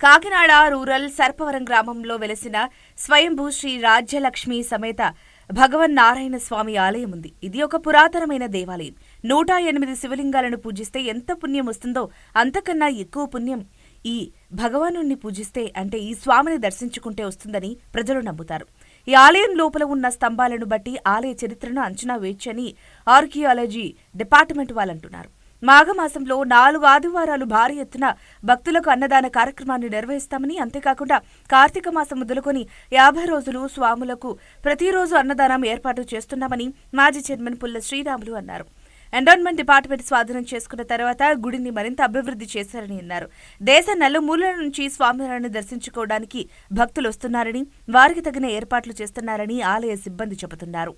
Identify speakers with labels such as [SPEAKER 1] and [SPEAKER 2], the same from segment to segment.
[SPEAKER 1] Kakinada rural Sarpavaram గ్రామంలో వెలసిన స్వయంభూ శ్రీ రాజ్యలక్ష్మి సమేత భగవన్ నారాయణ స్వామి ఆలయం ఉంది. ఇది ఒక పురాతనమైన దేవాలయం. నూట ఎనిమిది శివలింగాలను పూజిస్తే ఎంత పుణ్యం వస్తుందో అంతకన్నా ఎక్కువ పుణ్యం ఈ భగవానుణ్ణి పూజిస్తే అంటే ఈ స్వామిని దర్శించుకుంటే వస్తుందని ప్రజలు నమ్ముతారు. ఈ ఆలయం లోపల ఉన్న స్తంభాలను బట్టి ఆలయ చరిత్రను అంచనా వేయచ్చని ఆర్కియాలజీ డిపార్ట్మెంట్ వాళ్ళంటున్నారు. మాఘమాసంలో నాలుగు ఆదివారాలు భారీ ఎత్తున భక్తులకు అన్నదాన కార్యక్రమాన్ని నిర్వహిస్తామని అంతేకాకుండా కార్తీక మాసం మొదలుకొని యాభై రోజులు స్వాములకు ప్రతిరోజు అన్నదానం ఏర్పాటు చేస్తున్నామని మాజీ చైర్మన్ పుల్ల శ్రీరాములు అన్నారు. ఎండోన్మెంట్ డిపార్ట్మెంట్ స్వాధీనం చేసుకున్న తర్వాత గుడిని మరింత అభివృద్ధి చేశారని అన్నారు. దేశ నలుమూలల నుంచి స్వామివారిని దర్శించుకోవడానికి భక్తులు వస్తున్నారని వారికి తగిన ఏర్పాట్లు చేస్తున్నారని ఆలయ సిబ్బంది చెబుతున్నారు.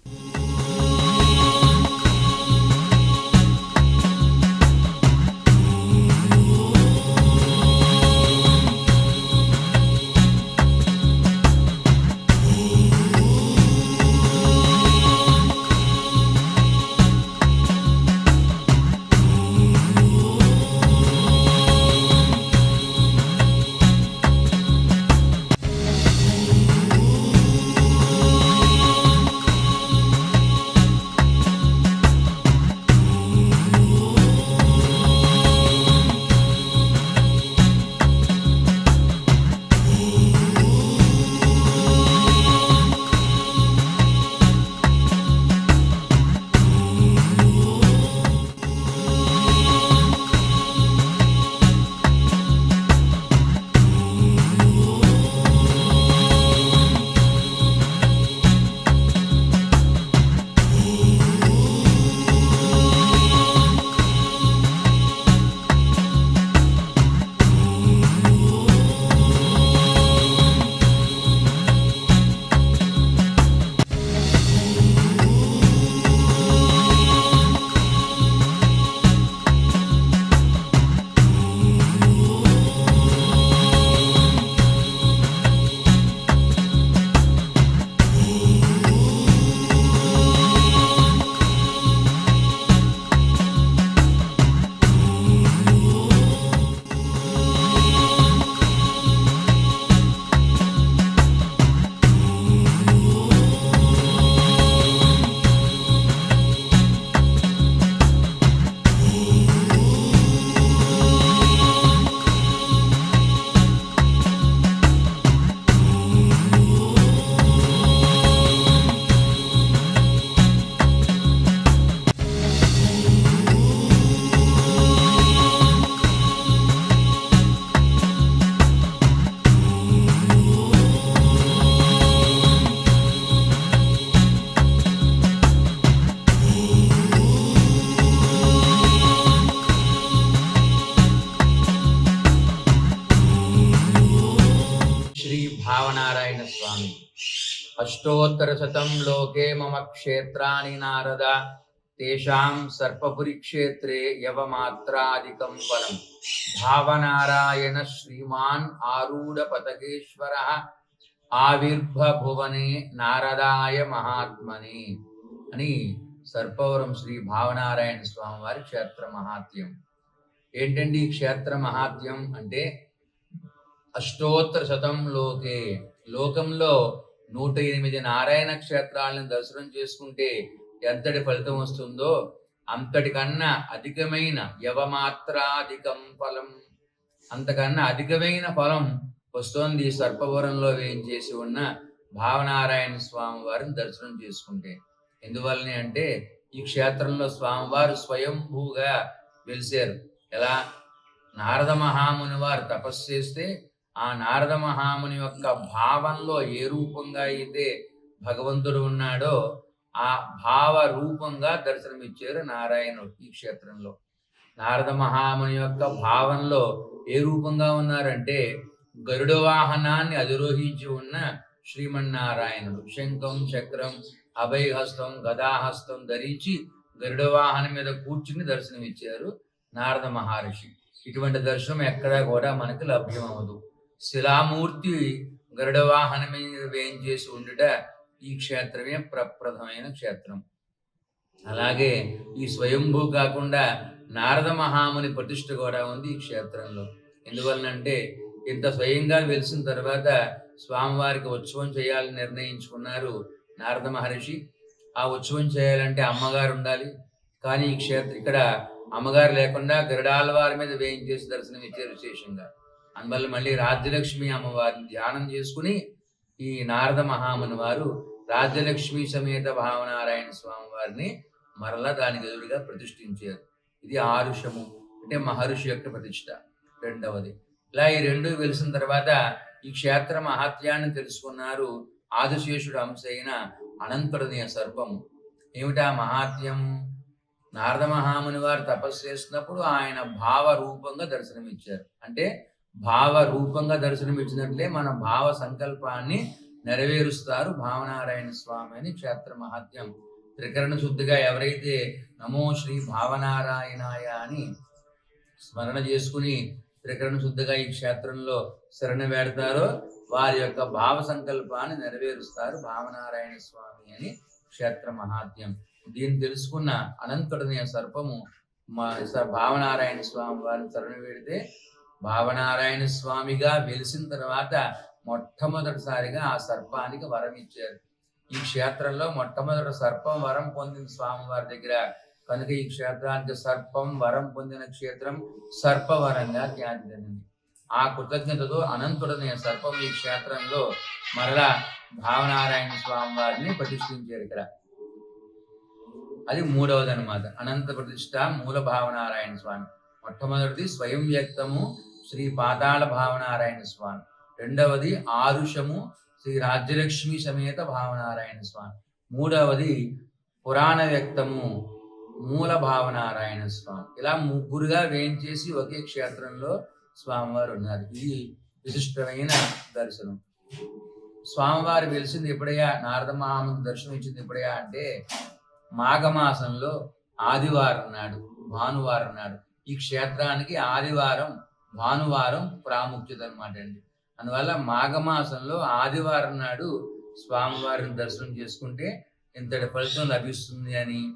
[SPEAKER 2] అష్టోత్తర శతం లోకే మమ క్షేత్రాని నారద తేషాం సర్పపురి క్షేత్రే యవమాత్రాదికం ఫలం భావనారాయణ శ్రీమాన్ ఆరూఢ పతగేశ్వర ఆవిర్భువనే నారదాయ మహాత్మని అని సర్పవరం శ్రీ భావనారాయణ స్వామి వారి క్షేత్ర మహాత్యం ఏంటండి ఈ క్షేత్ర మహాత్యం అంటే అష్టోత్తర శతం లోకే? లోకంలో నూట ఎనిమిది నారాయణ క్షేత్రాలను దర్శనం చేసుకుంటే ఎంతటి ఫలితం వస్తుందో అంతటికన్నా అధికమైన యవమాత్రాధికం ఫలం. అంతకన్నా అధికమైన ఫలం వస్తోంది సర్పవరంలో వేయించేసి ఉన్న భావనారాయణ స్వామి వారిని దర్శనం చేసుకుంటే. ఎందువల్లనే అంటే ఈ క్షేత్రంలో స్వామివారు స్వయంభూగా వెలిసారు. ఎలా? నారద మహాముని వారు తపస్సు చేస్తే ఆ నారద మహాముని యొక్క భావంలో ఏ రూపంగా అయితే భగవంతుడు ఉన్నాడో ఆ భావ రూపంగా దర్శనమిచ్చారు నారాయణుడు ఈ క్షేత్రంలో. నారద మహాముని యొక్క భావంలో ఏ రూపంగా ఉన్నారంటే గరుడ వాహనాన్ని అధిరోహించి ఉన్న శ్రీమన్నారాయణుడు. శంఖం చక్రం అభయహస్తం గదాహస్తం ధరించి గరుడ వాహనం మీద కూర్చుని దర్శనమిచ్చారు నారద మహర్షి. ఇటువంటి దర్శనం ఎక్కడా కూడా మనకి లభ్యమవదు శిలామూర్తి గరుడవాహన మీద వేయించేసి ఉండుట ఈ క్షేత్రమే ప్రప్రథమైన క్షేత్రం. అలాగే ఈ స్వయంభూ కాకుండా నారద మహాముని ప్రతిష్ఠ కూడా ఉంది ఈ క్షేత్రంలో. ఎందువలనంటే ఇంత స్వయంగా వెలిసిన తర్వాత స్వామివారికి ఉత్సవం చేయాలని నిర్ణయించుకున్నారు నారద మహర్షి. ఆ ఉత్సవం చేయాలంటే అమ్మగారు ఉండాలి. కానీ ఈ క్షేత్ర ఇక్కడ అమ్మగారు లేకుండా గరుడాల వారి మీద వేయించేసి దర్శనం ఇచ్చారు విశేషంగా. అందువల్ల మళ్ళీ రాజ్యలక్ష్మి అమ్మవారిని ధ్యానం చేసుకుని ఈ నారద మహాముని వారు రాజ్యలక్ష్మి సమేత భావనారాయణ స్వామి వారిని మరలా దానికి ఎదురుగా ప్రతిష్ఠించారు. ఇది ఆరుషము అంటే మహర్షి యొక్క ప్రతిష్ట రెండవది. ఇలా ఈ రెండు వెలిసిన తర్వాత ఈ క్షేత్ర మహాత్యాన్ని తెలుసుకున్నారు ఆదిశేషుడు అంశ అయిన అనంతుడని సర్పము. ఏమిటా మహాత్యం నారద మహాముని వారు తపస్సు చేస్తున్నప్పుడు ఆయన భావ రూపంగా దర్శనమిచ్చారు. అంటే భావ రూపంగా దర్శనమిచ్చినట్లే మన భావ సంకల్పాన్ని నెరవేరుస్తారు భావనారాయణ స్వామి అని క్షేత్ర మహాత్యం త్రికరణ శుద్ధిగా ఎవరైతే నమో శ్రీ భావనారాయణాయ అని స్మరణ చేసుకుని త్రికరణ శుద్ధిగా ఈ క్షేత్రంలో శరణ వేడతారో వారి యొక్క భావ సంకల్పాన్ని నెరవేరుస్తారు భావనారాయణ స్వామి అని క్షేత్ర మహాత్యం దీన్ని తెలుసుకున్న అనంతుడనే సర్పము మా స- భావనారాయణ స్వామి వారిని శరణ వేడితే భావనారాయణ స్వామిగా వెలిసిన తర్వాత మొట్టమొదటిసారిగా ఆ సర్పానికి వరం ఇచ్చారు. ఈ క్షేత్రంలో మొట్టమొదటి సర్పం వరం పొందిన స్వామి వారి దగ్గర. కనుక ఈ క్షేత్రానికి సర్పం వరం పొందిన క్షేత్రం సర్పవరంగా ఖ్యాతి చెందింది ఆ కృతజ్ఞతతో అనంతుడనే సర్పం ఈ క్షేత్రంలో మరలా భావనారాయణ స్వామి వారిని ప్రతిష్ఠించారు ఇక్కడ. అది మూడవది అనమాట అనంత ప్రతిష్ట మూల భావనారాయణ స్వామి. మొట్టమొదటిది స్వయం వ్యక్తము శ్రీ పాతాళ భావనారాయణ స్వామి. రెండవది ఆరుషము శ్రీ రాజ్యలక్ష్మి సమేత భావనారాయణ స్వామి. మూడవది పురాణ వ్యక్తము మూల భావనారాయణ స్వామి. ఇలా ముగ్గురుగా వేయించేసి ఒకే క్షేత్రంలో స్వామివారు ఉన్నారు. ఇది విశిష్టమైన దర్శనం. స్వామివారు వెలిసింది ఎప్పుడయ్యా? నారద మహాముని దర్శనం ఇచ్చింది ఎప్పుడయ్యా? అంటే మాఘమాసంలో ఆదివారం నాడు భానువారం నాడు. ఈ క్షేత్రానికి ఆదివారం భానువారం ప్రాముఖ్యత అనమాట అండి అందువల్ల మాఘమాసంలో ఆదివారం నాడు స్వామివారిని దర్శనం చేసుకుంటే ఇంతటి ఫలితం లభిస్తుంది అని.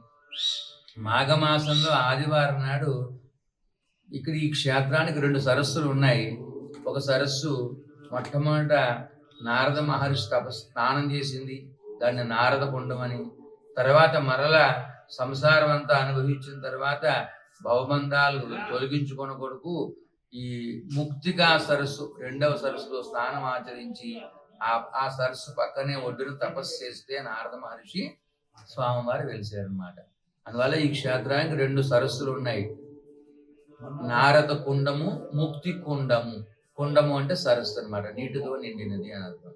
[SPEAKER 2] మాఘమాసంలో ఆదివారం నాడు ఇక్కడ ఈ క్షేత్రానికి రెండు సరస్సులు ఉన్నాయి. ఒక సరస్సు మొట్టమొదట నారద మహర్షి తప స్నానం చేసింది దాన్ని నారద కుండం అని. తర్వాత మరల సంసారం అంతా అనుభవించిన తర్వాత భవబంధాలు తొలగించుకున్న కొడుకు ఈ ముక్తిగా సరస్సు రెండవ సరస్సులో స్నానం ఆచరించి ఆ ఆ సరస్సు పక్కనే ఒడ్డును తపస్సు చేస్తే నారద మహర్షి స్వామివారు వెలిసారనమాట అందువల్ల ఈ క్షేత్రానికి రెండు సరస్సులు ఉన్నాయి. నారద కుండము ముక్తి కుండము. కుండము అంటే సరస్సు అనమాట నీటితో నిండినది అని అర్థం.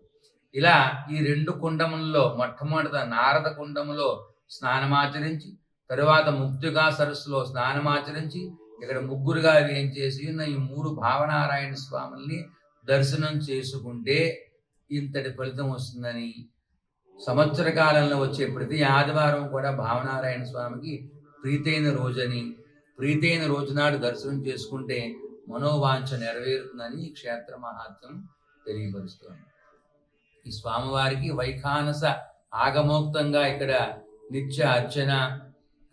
[SPEAKER 2] ఇలా ఈ రెండు కుండములలో మొట్టమొదట నారద కుండములో స్నానమాచరించి తరువాత ముక్తిగా సరస్సులో స్నానమాచరించి ఇక్కడ ముగ్గురుగా వేయించేసి ఉన్న ఈ మూడు భావనారాయణ స్వాముల్ని దర్శనం చేసుకుంటే ఇంతటి ఫలితం వస్తుందని. సంవత్సర కాలంలో వచ్చే ప్రతి ఆదివారం కూడా భావనారాయణ స్వామికి ప్రీతైన రోజని ప్రీతైన రోజునాడు దర్శనం చేసుకుంటే మనోవాంఛ నెరవేరుతుందని ఈ క్షేత్ర మహాత్మ్యం తెలియపరుస్తోంది. ఈ స్వామివారికి వైఖానస ఆగమోక్తంగా ఇక్కడ నిత్య అర్చన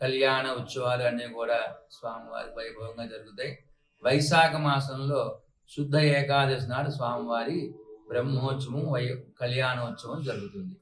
[SPEAKER 2] కళ్యాణ ఉత్సవాలు అన్నీ కూడా స్వామివారి వైభవంగా జరుగుతాయి. వైశాఖ మాసంలో శుద్ధ ఏకాదశి నాడు స్వామివారి బ్రహ్మోత్సవం వై కళ్యాణోత్సవం జరుగుతుంది.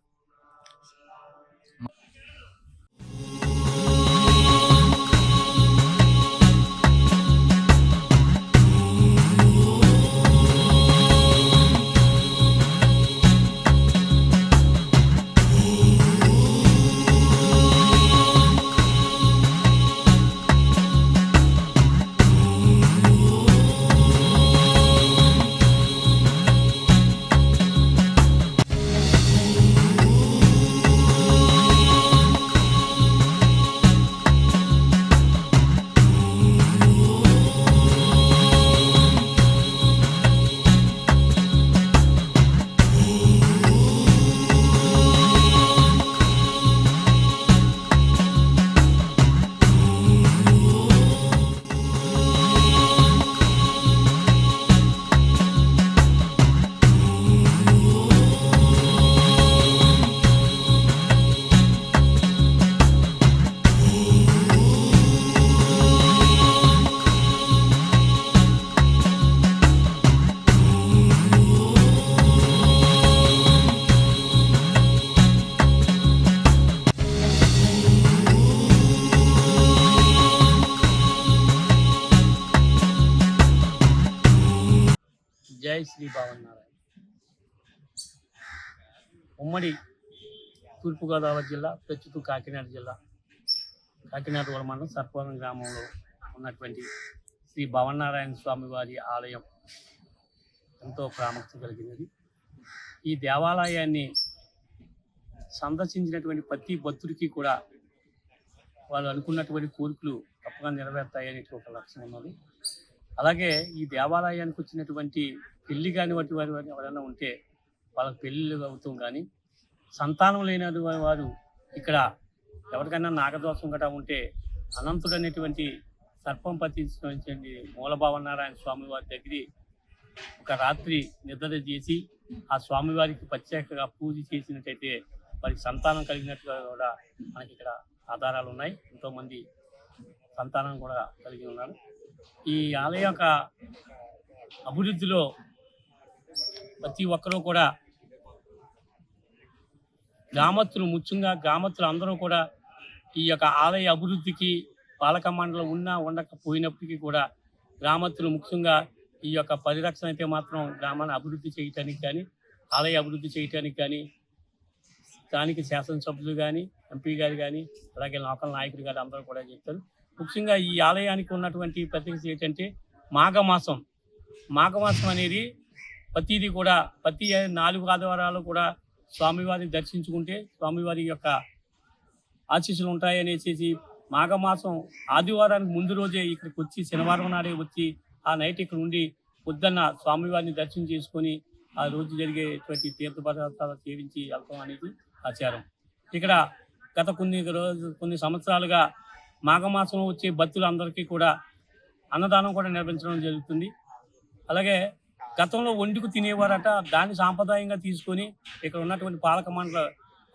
[SPEAKER 3] జై నారాయణ ఉమ్మడి తూర్పుగోదావరి జిల్లా ప్రస్తుతం కాకినాడ జిల్లా. కాకినాడ మండలం సర్పవరం గ్రామంలో ఉన్నటువంటి శ్రీ భవనారాయణ స్వామి వారి ఆలయం ఎంతో ప్రాముఖ్యత కలిగినది. ఈ దేవాలయాన్ని సందర్శించినటువంటి ప్రతి భక్తుడికి కూడా వాళ్ళు అనుకున్నటువంటి కోరికలు తప్పగా నెరవేరుతాయనే ఒక లక్ష్యం ఉన్నది. అలాగే ఈ దేవాలయానికి వచ్చినటువంటి పెళ్ళి కాని వంటి వారి వారు ఎవరైనా ఉంటే వాళ్ళకి పెళ్ళిళ్ళు అవుతాం కానీ సంతానం లేని వారు ఇక్కడ ఎవరికైనా నాగదోషం గట్రా ఉంటే అనంతుడు అనేటువంటి సర్పం పట్టించినటువంటి మూలభావనారాయణ స్వామి వారి దగ్గర ఒక రాత్రి నిద్ర చేసి ఆ స్వామివారికి ప్రత్యేకంగా పూజ చేసినట్టయితే వారికి సంతానం కలిగినట్టుగా కూడా మనకి ఇక్కడ ఆధారాలు ఉన్నాయి. ఎంతోమంది సంతానం కూడా కలిగి ఉన్నారు. ఈ ఆలయం యొక్క అభివృద్ధిలో ప్రతి ఒక్కరూ కూడా గ్రామస్తులు ముఖ్యంగా గ్రామస్తులు అందరూ కూడా ఈ యొక్క ఆలయ అభివృద్ధికి పాలక మండలం ఉన్నా ఉండకపోయినప్పటికీ కూడా గ్రామస్తులు ముఖ్యంగా ఈ యొక్క పరిరక్షణ అయితే మాత్రం గ్రామాన్ని అభివృద్ధి చేయటానికి కానీ ఆలయ అభివృద్ధి చేయటానికి కానీ స్థానిక శాసనసభ్యులు కానీ ఎంపీ గారు కానీ అలాగే లోకల్ నాయకులు గారు అందరూ కూడా చెప్తారు ముఖ్యంగా ఈ ఆలయానికి ఉన్నటువంటి ప్రత్యేకత ఏంటంటే మాఘమాసం. మాఘమాసం అనేది ప్రతిదీ కూడా ప్రతి నాలుగు ఆదివారాలు కూడా స్వామివారిని దర్శించుకుంటే స్వామివారి యొక్క ఆశీస్సులు ఉంటాయనేసి మాఘమాసం ఆదివారానికి ముందు రోజే ఇక్కడికి వచ్చి శనివారం నాడే వచ్చి ఆ నైట్ ఇక్కడ ఉండి పొద్దున్న స్వామివారిని దర్శనం చేసుకొని ఆ రోజు జరిగేటువంటి తీర్థ పదార్థాలు సేవించి వెళ్తాం అనేది ఆచారం. ఇక్కడ గత కొన్ని రోజు కొన్ని సంవత్సరాలుగా మాఘమాసంలో వచ్చే భక్తులందరికీ కూడా అన్నదానం కూడా నిర్వహించడం జరుగుతుంది. అలాగే గతంలో వండుకు తినేవారట దాన్ని సాంప్రదాయంగా తీసుకొని ఇక్కడ ఉన్నటువంటి పాలక మండల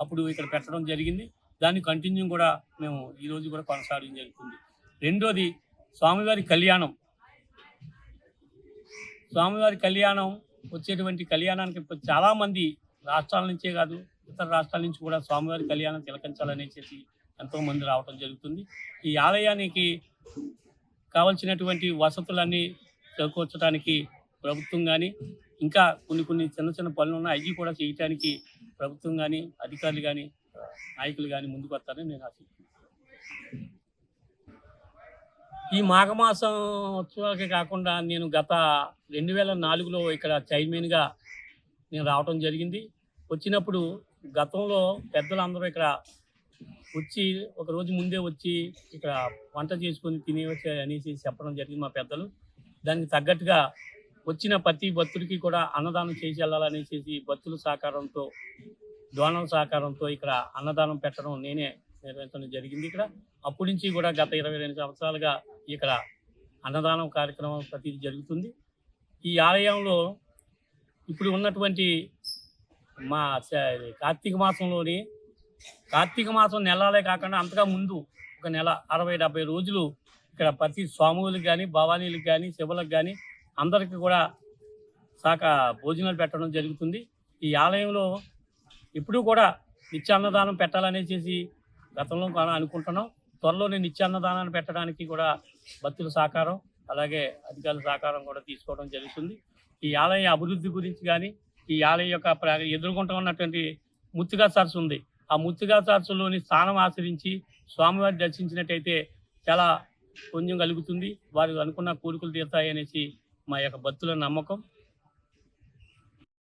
[SPEAKER 3] అప్పుడు ఇక్కడ పెట్టడం జరిగింది. దాన్ని కంటిన్యూ కూడా మేము ఈ రోజు కూడా కొనసాగడం జరుగుతుంది. రెండోది స్వామివారి కళ్యాణం. స్వామివారి కళ్యాణం వచ్చేటువంటి కళ్యాణానికి చాలామంది రాష్ట్రాల నుంచే కాదు ఇతర రాష్ట్రాల నుంచి కూడా స్వామివారి కళ్యాణం తిలకించాలనేసి ఎంతో మంది రావటం జరుగుతుంది. ఈ ఆలయానికి కావలసినటువంటి వసతులన్నీ చేకూర్చడానికి ప్రభుత్వం కానీ ఇంకా కొన్ని కొన్ని చిన్న చిన్న పనులు ఉన్నాయి అవి కూడా చేయటానికి ప్రభుత్వం కానీ అధికారులు కానీ నాయకులు కానీ ముందుకు వస్తారని నేను ఆశిస్తున్నాను. ఈ మాఘమాసం ఉత్సవాలకే కాకుండా నేను గత రెండు వేల నాలుగులో ఇక్కడ చైర్మన్గా నేను రావటం జరిగింది. వచ్చినప్పుడు గతంలో పెద్దలందరూ ఇక్కడ వచ్చి ఒకరోజు ముందే వచ్చి ఇక్కడ వంట చేసుకొని తినేవచ్చు అనేసి చెప్పడం జరిగింది మా పెద్దలు. దానికి తగ్గట్టుగా వచ్చిన ప్రతి భక్తుడికి కూడా అన్నదానం చేసి వెళ్ళాలనేసి భక్తుల సహకారంతో డోనర్ సహకారంతో ఇక్కడ అన్నదానం పెట్టడం నేనే నిర్వహించడం జరిగింది ఇక్కడ. అప్పటి నుంచి కూడా గత ఇరవై రెండు సంవత్సరాలుగా ఇక్కడ అన్నదానం కార్యక్రమం ప్రతిదీ జరుగుతుంది. ఈ ఆలయంలో ఇప్పుడు ఉన్నటువంటి మా కార్తీక మాసంలోని కార్తీక మాసం నెలలే కాకుండా అంతగా ముందు ఒక నెల అరవై డెబ్బై రోజులు ఇక్కడ ప్రతి స్వాములకు కానీ భవానీలకు కానీ శివులకు కానీ అందరికీ కూడా శాఖ భోజనాలు పెట్టడం జరుగుతుంది. ఈ ఆలయంలో ఇప్పుడు కూడా నిత్యాన్నదానం పెట్టాలనేసి గతంలో కూడా అనుకుంటున్నాం. త్వరలోనే నిత్యాన్నదానాన్ని పెట్టడానికి కూడా భక్తుల సహకారం అలాగే అధికారుల సహకారం కూడా తీసుకోవడం జరుగుతుంది. ఈ ఆలయ అభివృద్ధి గురించి కానీ ఈ ఆలయం యొక్క ప్ర- ఎదుర్కొంటూ ఉన్నటువంటి ముత్తుగా సరస్సు ఉంది. ఆ ముత్తుగా సరస్సులోని స్థానం ఆచరించి స్వామివారి దర్శించినట్టయితే చాలా పుణ్యం కలుగుతుంది. వారు అనుకున్న కోరికలు తీరుతాయి అనేసి మా యొక్క భక్తుల నమ్మకం